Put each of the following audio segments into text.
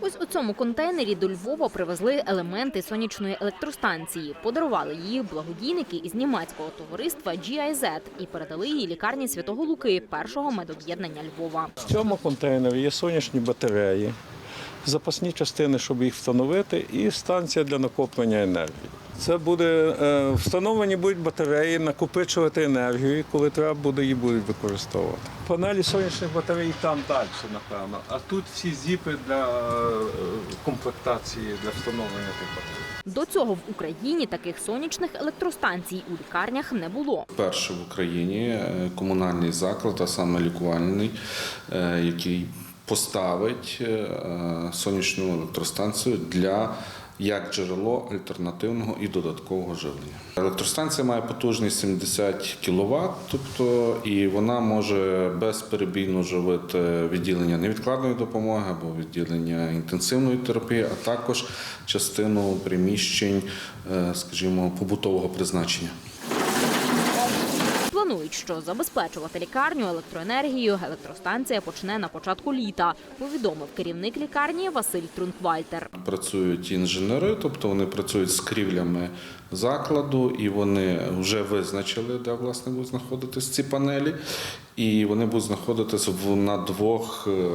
Ось у цьому контейнері до Львова привезли елементи сонячної електростанції. Подарували її благодійники із німецького товариства GIZ і передали її лікарні Святого Луки, першого медоб'єднання Львова. В цьому контейнері є сонячні батареї, запасні частини, щоб їх встановити, і станція для накоплення енергії. Це буде е, встановлені будуть батареї, накопичувати енергію, і коли треба буде, її будуть використовувати. Панелі сонячних батарей там далі, напевно. А тут всі зіпи для е, комплектації для встановлення тих батарей. До цього в Україні таких сонячних електростанцій у лікарнях не було. Перший в Україні е, комунальний заклад, а саме лікувальний, е, який поставить е, сонячну електростанцію для як джерело альтернативного і додаткового живлення. Електростанція має потужність 70 кВт, тобто і вона може безперебійно живити відділення невідкладної допомоги або відділення інтенсивної терапії, а також частину приміщень, е, скажімо, побутового призначення. Планують, що забезпечувати лікарню електроенергією електростанція почне на початку літа, повідомив керівник лікарні Василь Трунквальтер. Працюють інженери, тобто вони працюють з крівлями закладу, і вони вже визначили, де власне будуть знаходитись ці панелі, і вони будуть знаходитися на двох е,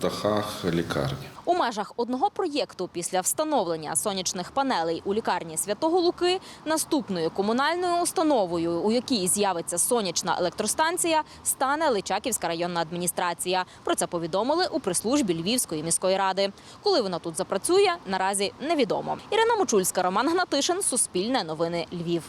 дахах лікарні. У межах одного проєкту після встановлення сонячних панелей у лікарні Святого Луки наступною комунальною установою, у якій з'явиться сонячна електростанція, стане Личаківська районна адміністрація. Про це повідомили у прес-службі Львівської міської ради. Коли вона тут запрацює, наразі невідомо. Ірина Мочульська, Роман Гнатишин, Суспільне новини Львів.